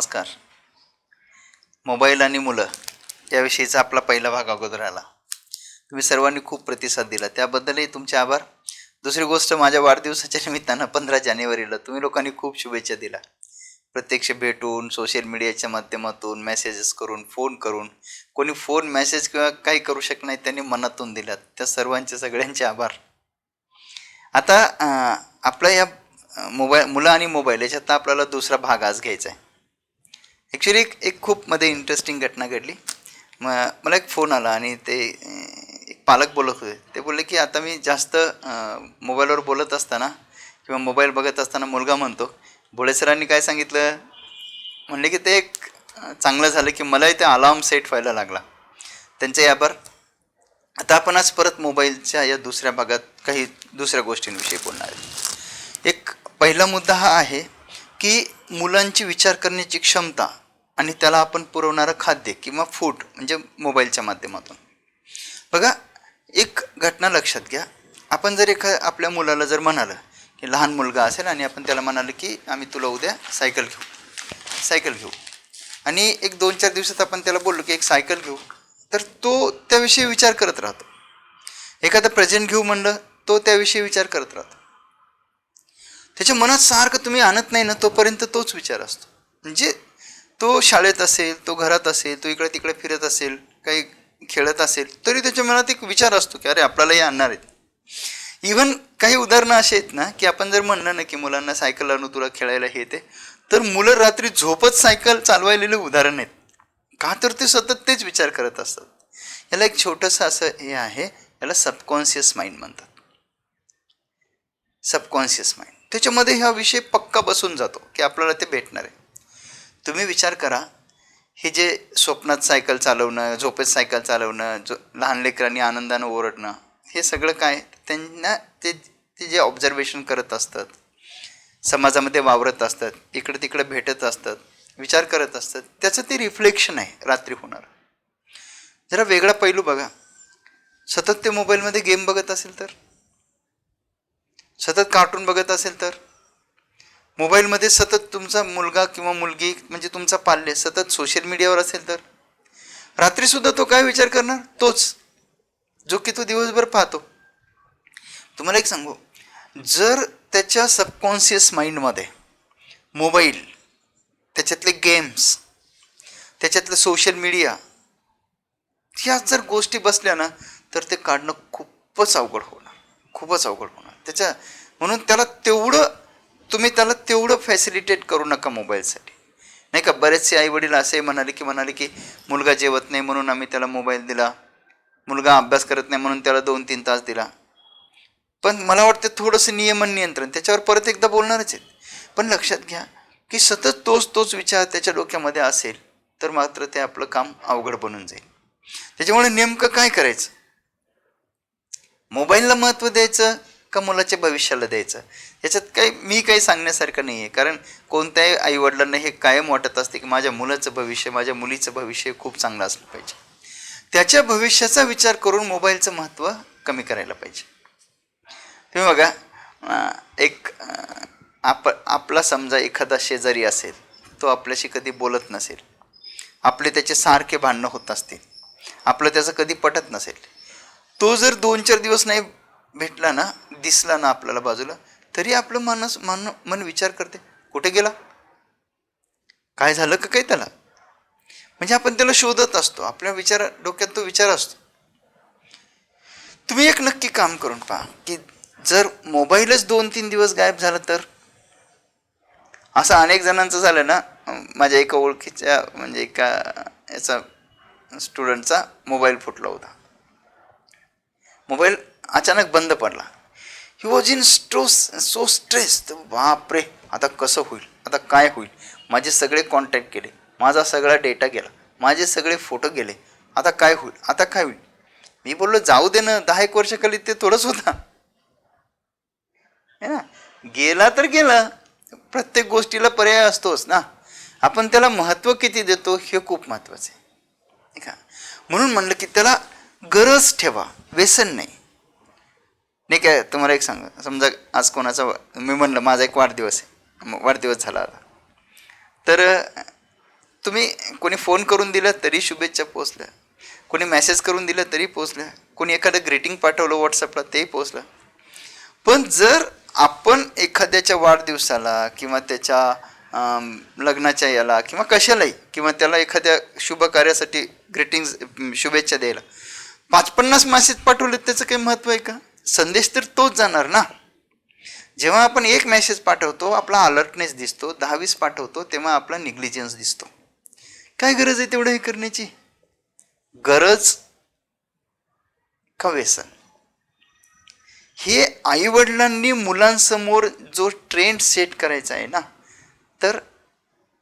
नमस्कार. मोबाईल आणि मुलं याविषयीचा आपला पहिला भाग अगोदर आला. तुम्ही सर्वांनी खूप प्रतिसाद दिला. त्याबद्दलही तुमचे आभार. दुसरी गोष्ट माझ्या वाढदिवसाच्या निमित्तानं पंधरा जानेवारीला तुम्ही लोकांनी खूप शुभेच्छा दिला. प्रत्यक्ष भेटून सोशल मीडियाच्या माध्यमातून मेसेजेस करून फोन करून कोणी फोन मेसेज किंवा काही करू शकत नाही त्यांनी मनातून दिलात त्या सर्वांचे सगळ्यांचे आभार. आता आपल्या आपला या मोबाईल मुलं आणि मोबाईल याच्यात आपल्याला दुसरा भाग आज घ्यायचा आहे. ॲक्च्युली एक एक खूप मध्ये इंटरेस्टिंग घटना घडली. म मला एक फोन आला आणि ते एक पालक बोलत होते. ते बोलले की आता मी जास्त मोबाईलवर बोलत असताना किंवा मोबाईल बघत असताना मुलगा म्हणतो भोळे सरांनी काय सांगितलं? म्हणले की ते एक चांगलं झालं की मलाही ते अलार्म सेट व्हायला लागला. त्यांचे आभार आता आपण आज परत मोबाईलच्या या दुसऱ्या भागात काही दुसऱ्या गोष्टींविषयी बोलणार आहे. एक पहिला मुद्दा हा आहे की मुलांची विचार करण्याची क्षमता आणि त्याला आपण पुरवणारं खाद्य किंवा फूड म्हणजे मोबाईलच्या माध्यमातून. बघा एक घटना लक्षात घ्या. आपण जर एखा आपल्या मुलाला जर म्हणालं की लहान मुलगा असेल आणि आपण त्याला म्हणालं की आम्ही तुला उद्या सायकल घेऊ. सायकल घेऊ. आणि एक दोन चार दिवसात आपण त्याला बोललो की एक सायकल घेऊ. तर तो त्याविषयी विचार करत राहतो. एखादं प्रेझेंट घेऊ म्हणलं तो त्याविषयी विचार करत राहतो. त्याच्या मनात सारखं तुम्ही आणत नाही ना तोपर्यंत तोच विचार असतो. म्हणजे तो शाळेत असेल तो घरात असेल तो इकडे तिकडे फिरत असेल काही खेळत असेल तरी त्याच्या मनात एक विचार असतो की अरे आपल्यालाही आणणार आहेत. इव्हन काही उदाहरणं अशी आहेत ना की आपण जर म्हणलं ना की मुलांना सायकल आणू तुला खेळायला हे ते तर मुलं रात्री झोपत सायकल चालवायलेले उदाहरण आहेत. का तर ते सतत तेच विचार करत असतात. याला एक छोटंसं असं हे आहे याला सबकॉन्शियस माइंड म्हणतात. सबकॉन्शियस माइंड त्याच्यामध्ये हा विषय पक्का बसून जातो की आपल्याला ते भेटणार आहे. तुम्ही विचार करा हे जे स्वप्नात सायकल चालवणं झोपेत सायकल चालवणं जो लहान लेकरांनी आनंदानं ओरडणं हे सगळं काय? त्यांना ते ते जे ऑब्झर्वेशन करत असतात समाजामध्ये वावरत असतात इकडं तिकडं भेटत असतात विचार करत असतात त्याचं ते रिफ्लेक्शन आहे रात्री होणार. जरा वेगळा पैलू बघा. सतत ते मोबाईलमध्ये गेम बघत असेल तर? सतत कार्टून बघत असेल तर? मोबाईलमध्ये सतत तुमचा मुलगा किंवा मुलगी म्हणजे तुमचा पाल्य सतत सोशल मीडियावर असेल तर? रात्रीसुद्धा तो काय विचार करणार? तोच जो की तो दिवसभर पाहतो. तुम्हाला एक सांगू. जर त्याच्या सबकॉन्शियस माइंडमध्ये मोबाईल त्याच्यातले गेम्स त्याच्यातलं सोशल मीडिया ह्या जर गोष्टी बसल्या ना तर ते काढणं खूपच अवघड होणार. खूपच अवघड होणार. त्याच्या म्हणून त्याला तेवढं तुम्ही त्याला तेवढं फॅसिलिटेट करू नका मोबाईलसाठी नाही का बरेचसे आईवडील असे म्हणाले की म्हणाले की मुलगा जेवत नाही म्हणून आम्ही त्याला मोबाईल दिला. मुलगा अभ्यास करत नाही म्हणून त्याला दोन तीन तास दिला. पण मला वाटतं थोडंसं नियमन नियंत्रण त्याच्यावर परत एकदा बोलणारच आहेत. पण लक्षात घ्या की सतत तोच तोच विचार त्याच्या डोक्यामध्ये असेल तर मात्र ते आपलं काम अवघड बनून जाईल. त्याच्यामुळे नेमकं काय करायचं? मोबाईलला महत्त्व द्यायचं का मुलाच्या भविष्याला द्यायचं. याच्यात काही मी काही सांगण्यासारखं नाही आहे कारण कोणत्याही आईवडिलांना हे कायम वाटत असते की माझ्या मुलाचं भविष्य माझ्या मुलीचं भविष्य खूप चांगलं असलं पाहिजे. त्याच्या भविष्याचा विचार करून मोबाईलचं महत्त्व कमी करायला पाहिजे. तुम्ही बघा एक आप आपला समजा एखादा शेजारी असेल तो आपल्याशी कधी बोलत नसेल. आपले त्याचे सारखे भांडणं होत असतील. आपलं त्याचं कधी पटत नसेल. तो जर दोन चार दिवस नाही भेटला ना दिसला ना आपल्याला बाजूला तरी आपलं मानस मन मन विचार करते कुठे गेला? काय झालं का काय त्याला? म्हणजे आपण त्याला शोधत असतो आपल्या विचार डोक्यात तो विचार असतो. तुम्ही एक नक्की काम करून पहा की जर मोबाईलच दोन तीन दिवस गायब झाला तर? असं अनेक जणांचं झालं ना माझ्या एका ओळखीच्या म्हणजे एका याचा स्टुडंटचा मोबाईल फुटला होता. मोबाईल अचानक बंद पडला. He was in stress so stress बापरे आता कसं होईल? आता काय होईल? माझे सगळे कॉन्टॅक्ट केले. माझा सगळा डेटा गेला. माझे सगळे फोटो गेले. आता काय होईल? आता काय होईल? मी बोललो जाऊ दे ना. दहा एक वर्षाखाली ते थोडंच होता. है ना? गेला तर गेला. प्रत्येक गोष्टीला पर्याय असतोच ना. आपण त्याला महत्त्व किती देतो हे खूप महत्त्वाचं आहे. का म्हणून म्हणलं की त्याला गरज ठेवा. व्यसन नाही. नाही काय तुम्हाला एक सांग. समजा आज कोणाचा मी म्हणलं माझा एक वाढदिवस आहे. वाढदिवस झाला आता. तर तुम्ही कोणी फोन करून दिलं तरी शुभेच्छा पोचल्या कोणी मेसेज करून दिलं तरी पोचल्या कोणी एखादं ग्रीटिंग पाठवलं व्हॉट्सअपला तेही पोचलं पण जर आपण एखाद्याच्या वाढदिवसाला किंवा त्याच्या लग्नाच्या याला किंवा कशालाही किंवा त्याला एखाद्या शुभ कार्यासाठी ग्रीटिंग्स शुभेच्छा द्यायला पाच पन्नास मेसेज पाठवले त्याचं काही महत्त्व आहे का? संदेश तर तोच जाणार ना. जेव्हा आपण एक मेसेज पाठवतो आपला अलर्टनेस दिसतो दहावीस पाठवतो तेव्हा आपला निग्लिजन्स दिसतो. काय गरज आहे तेवढं हे करण्याची? गरज का व्यसन? हे आईवडिलांनी मुलांसमोर जो ट्रेंड सेट करायचा आहे ना तर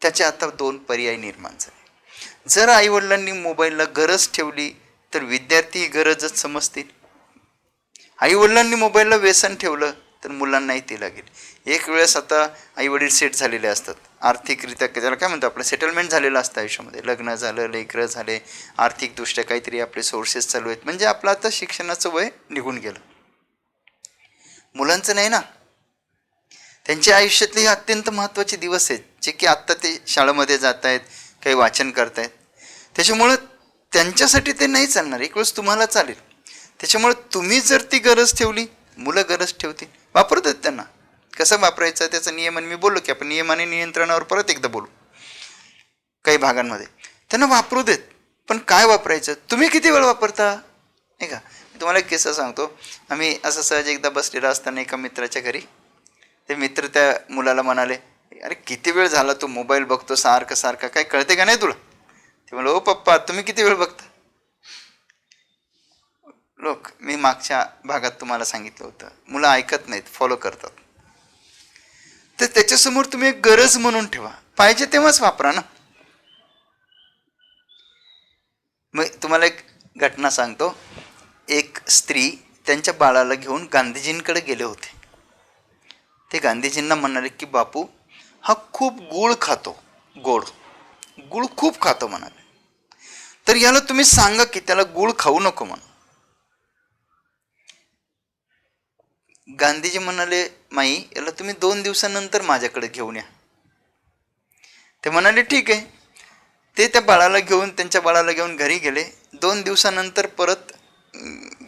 त्याचे आता दोन पर्याय निर्माण झाले. जर आईवडिलांनी मोबाईलला गरज ठेवली तर विद्यार्थी ही गरजच समजतील. आईवडिलांनी मोबाईलला व्यसन ठेवलं तर मुलांनाही ते लागेल. एक वेळेस आता आईवडील सेट झालेले असतात. आर्थिकरित्या त्याला काय म्हणतो आपलं सेटलमेंट झालेलं असतं आयुष्यामध्ये. लग्न झालं लेकरं झाले आर्थिकदृष्ट्या काहीतरी आपले सोर्सेस चालू आहेत. म्हणजे आपलं आता शिक्षणाचं वय निघून गेलं. मुलांचं नाही ना? त्यांच्या आयुष्यातले हे अत्यंत महत्त्वाचे दिवस आहेत. जे की आत्ता ते शाळेमध्ये जात आहेत काही वाचन करतायत. त्याच्यामुळं त्यांच्यासाठी ते नाही चालणार. एक वेळेस तुम्हाला चालेल. त्याच्यामुळे तुम्ही जर ती गरज ठेवली मुलं गरज ठेवतील. वापरतात त्यांना. कसं वापरायचं त्याचं नियमन मी बोललो की आपण नियम आणि नियंत्रणावर परत एकदा बोलू. काही भागांमध्ये. त्यांना वापरू देत. पण काय वापरायचं? तुम्ही किती वेळ वापरता? नाही का? मी तुम्हाला एक किस्सा सांगतो. आम्ही असं सहज एकदा बसलेला असताना एका मित्राच्या घरी. ते मित्र त्या मुलाला म्हणाले अरे किती वेळ झाला तू मोबाईल बघतो? सारखं सारखं. काय कळते का नाही तुला? ते म्हणलं ओ हो, पप्पा तुम्ही किती वेळ बघता? लोक मी मागच्या भागात तुम्हाला सांगितलं होतं. मुलं ऐकत नाहीत फॉलो करतात. तर त्याच्यासमोर तुम्ही एक गरज म्हणून ठेवा. पाहिजे तेव्हाच वापरा ना. मग तुम्हाला एक घटना सांगतो. एक स्त्री त्यांच्या बाळाला घेऊन गांधीजींकडे गेले होते. ते गांधीजींना म्हणाले की बापू हा खूप गुळ खातो. गोड. गुळ खूप खातो म्हणाले. तर याला तुम्ही सांगा की त्याला गुळ खाऊ नको म्हणून. गांधीजी म्हणाले माई याला तुम्ही दोन दिवसानंतर माझ्याकडे घेऊन या. ते म्हणाले ठीक आहे. ते त्या बाळाला घेऊन त्यांच्या बाळाला घेऊन घरी गेले. दोन दिवसानंतर परत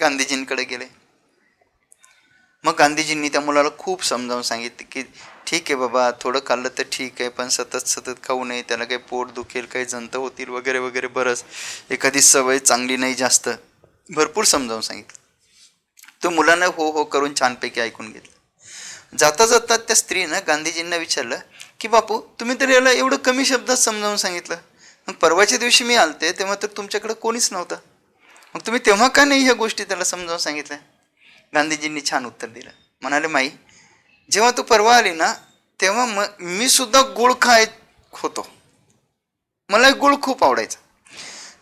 गांधीजींकडे गेले. मग गांधीजींनी त्या मुलाला खूप समजावून सांगितले की ठीक आहे बाबा थोडं खाल्लं तर ठीक आहे पण सतत सतत खाऊ नये त्याला काही पोट दुखेल काही जंत होतील वगैरे वगैरे बरंच. एखादी सवय चांगली नाही जास्त. भरपूर समजावून सांगितलं. तो मुलानं हो हो करून छानपैकी ऐकून घेतलं. जाता जाता त्या स्त्रीनं गांधीजींना विचारलं की बापू तुम्ही तर याला एवढं कमी शब्दात समजावून सांगितलं. मग परवाच्या दिवशी मी आलते तेव्हा तर तुमच्याकडे कोणीच नव्हतं. मग तुम्ही तेव्हा का नाही ह्या गोष्टी त्याला समजावून सांगितल्या? गांधीजींनी छान उत्तर दिलं. म्हणाले माई जेव्हा तू परवा आली ना तेव्हा म मी सुद्धा गुळ खाय होतो. मला गुळ खूप आवडायचा.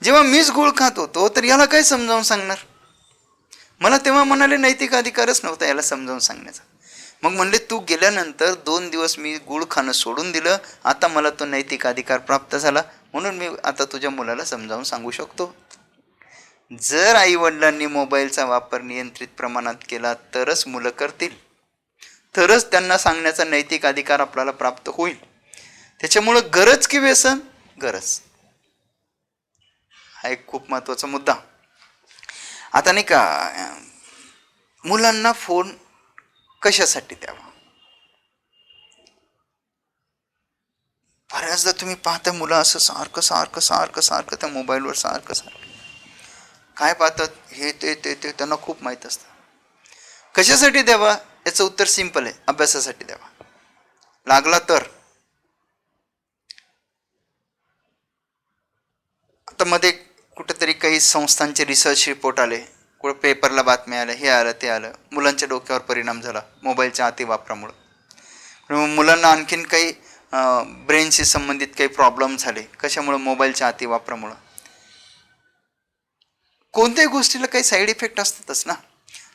जेव्हा मीच गुळ खात होतो तर याला काय समजावून सांगणार? मला तेव्हा म्हणाले नैतिक अधिकारच नव्हता याला समजावून सांगण्याचा. मग म्हणले तू गेल्यानंतर दोन दिवस मी गुळ खाणं सोडून दिलं. आता मला तो नैतिक अधिकार प्राप्त झाला. म्हणून मी आता तुझ्या मुलाला समजावून सांगू शकतो. जर आईवडिलांनी मोबाईलचा वापर नियंत्रित प्रमाणात केला तरच मुलं करतील. तरच त्यांना सांगण्याचा नैतिक अधिकार आपल्याला प्राप्त होईल. त्याच्यामुळं गरज की व्यसन? गरज. हा एक खूप महत्त्वाचा मुद्दा. आता नाही का मुलांना फोन कशासाठी द्यावा? बऱ्याचदा तुम्ही पाहता मुलं असं सारखं सारखं सारखं सारखं त्या मोबाईलवर सारखं सारखं. काय पाहतात? हे ते ते ते त्यांना खूप माहीत असतं. कशासाठी द्यावा? याचं उत्तर सिंपल आहे. अभ्यासासाठी द्यावा. लागला तर. आता मध्ये कुठेतरी काही संस्थांचे रिसर्च रिपोर्ट आले. कुठं पेपरला बातम्या आल्या हे आलं ते आलं. मुलांच्या डोक्यावर परिणाम झाला मोबाईलच्या अतिवापरामुळं. मुलांना आणखीन काही ब्रेनशी संबंधित काही प्रॉब्लेम झाले कशामुळं मोबाईलच्या अतिवापरामुळं? कोणत्याही गोष्टीला काही साईड इफेक्ट असतातच ना.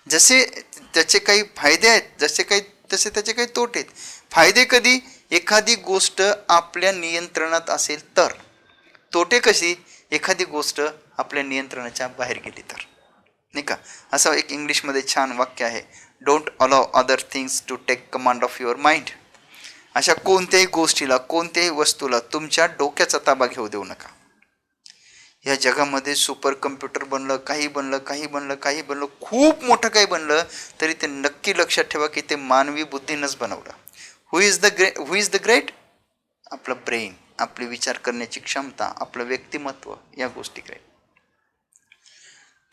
जसे त्याचे काही फायदे आहेत जसे काही तसे त्याचे काही तोटे आहेत. फायदे कधी? एखादी गोष्ट आपल्या नियंत्रणात असेल तर. तोटे कशी? एखादी गोष्ट आपल्या नियंत्रणाच्या बाहेर गेली तर. नाही का? असं एक इंग्लिशमध्ये छान वाक्य आहे. Don't allow other things to take command of your mind अशा कोणत्याही गोष्टीला कोणत्याही वस्तूला तुमच्या डोक्याचा ताबा घेऊ देऊ नका. या जगामध्ये सुपर कम्प्युटर बनलं काही बनलं काही बनलं काही बनलं खूप मोठं काही बनलं तरी ते नक्की लक्षात ठेवा की ते मानवी बुद्धीनंच बनवलं. Who is the grey who is the great आपलं ब्रेन आपली विचार करण्याची क्षमता आपलं व्यक्तिमत्व या गोष्टी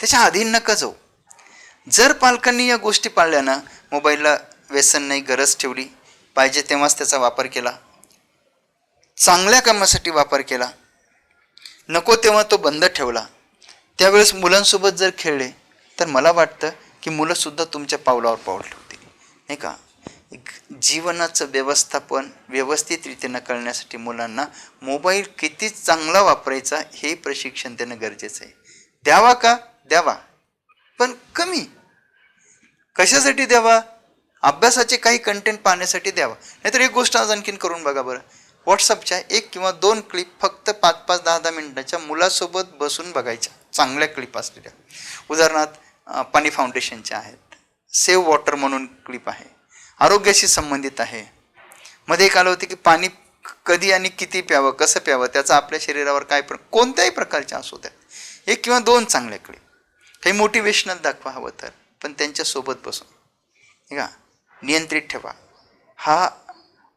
त्याच्या अधीन नका जाऊ. जर पालकांनी या गोष्टी पाळल्या ना मोबाईलला व्यसन नाही गरज ठेवली पाहिजे तेव्हाच त्याचा वापर केला. चांगल्या कामासाठी वापर केला. नको तेव्हा तो बंद ठेवला. त्यावेळेस मुलांसोबत जर खेळले तर मला वाटतं की मुलंसुद्धा तुमच्या पावलावर पाऊल ठेवतील. नाही का? जीवनाचं व्यवस्थापन व्यवस्थित रीतीनं मुलांना मोबाईल किती चांगला वापरायचा हे प्रशिक्षण देणं गरजेचं आहे. द्यावा का? द्यावा. पण कमी. कशासाठी द्यावा? अभ्यासाचे काही कंटेंट पाहण्यासाठी द्यावा. नाहीतर एक गोष्ट आज आणखीन करून बघा बरं. व्हॉट्सअपच्या एक किंवा दोन क्लिप फक्त पाच पाच दहा दहा मिनटाच्या मुलासोबत बसून बघायच्या. चांगल्या क्लिप असलेल्या. उदाहरणार्थ पाणी फाउंडेशनच्या आहेत. सेव्ह वॉटर म्हणून क्लिप आहे. आरोग्याशी संबंधित आहे. मध्ये एक आलं होतं की पाणी कधी आणि किती प्यावं कसं प्यावं त्याचा आपल्या शरीरावर काय प्र कोणत्याही प्रकारच्या असू द्यात एक किंवा दोन चांगल्याकडे. काही मोटिवेशनल दाखवा हवं तर. पण त्यांच्यासोबत बसून. हे का? नियंत्रित ठेवा. हा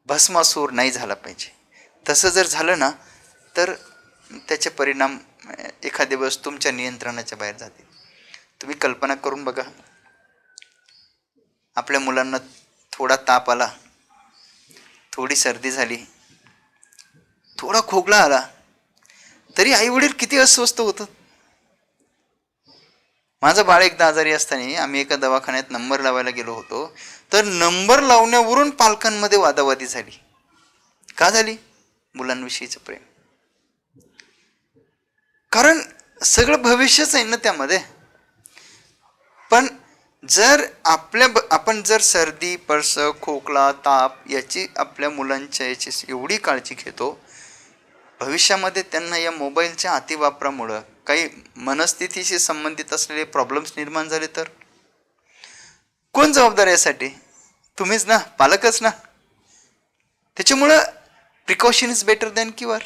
भस्मासूर नाही झाला पाहिजे. तसं जर झालं ना तर त्याचे परिणाम एखाद्या वेळेस तुमच्या नियंत्रणाच्या बाहेर जातील. तुम्ही कल्पना करून बघा. आपल्या मुलांना थोडा ताप आला. थोडी सर्दी झाली. थोडा खोकला आला. तरी आईवडील किती अस्वस्थ होतं. माझं बाळ एकदा आजारी असताना आम्ही एका दवाखान्यात नंबर लावायला गेलो होतो. तर नंबर लावण्यावरून पालकांमध्ये वादावादी झाली. का झाली? मुलांविषयीचं प्रेम. कारण सगळं भविष्यच आहे ना त्यामध्ये. पण जर आपल्या ब आपण जर सर्दी पळस खोकला ताप याची आपल्या मुलांच्या याची एवढी काळजी घेतो भविष्यामध्ये त्यांना या मोबाईलच्या अतिवापरामुळं काही मनस्थितीशी संबंधित असलेले प्रॉब्लेम्स निर्माण झाले तर? कोण जबाबदार यासाठी? तुम्हीच ना पालकच ना. त्याच्यामुळं precaution is better than cure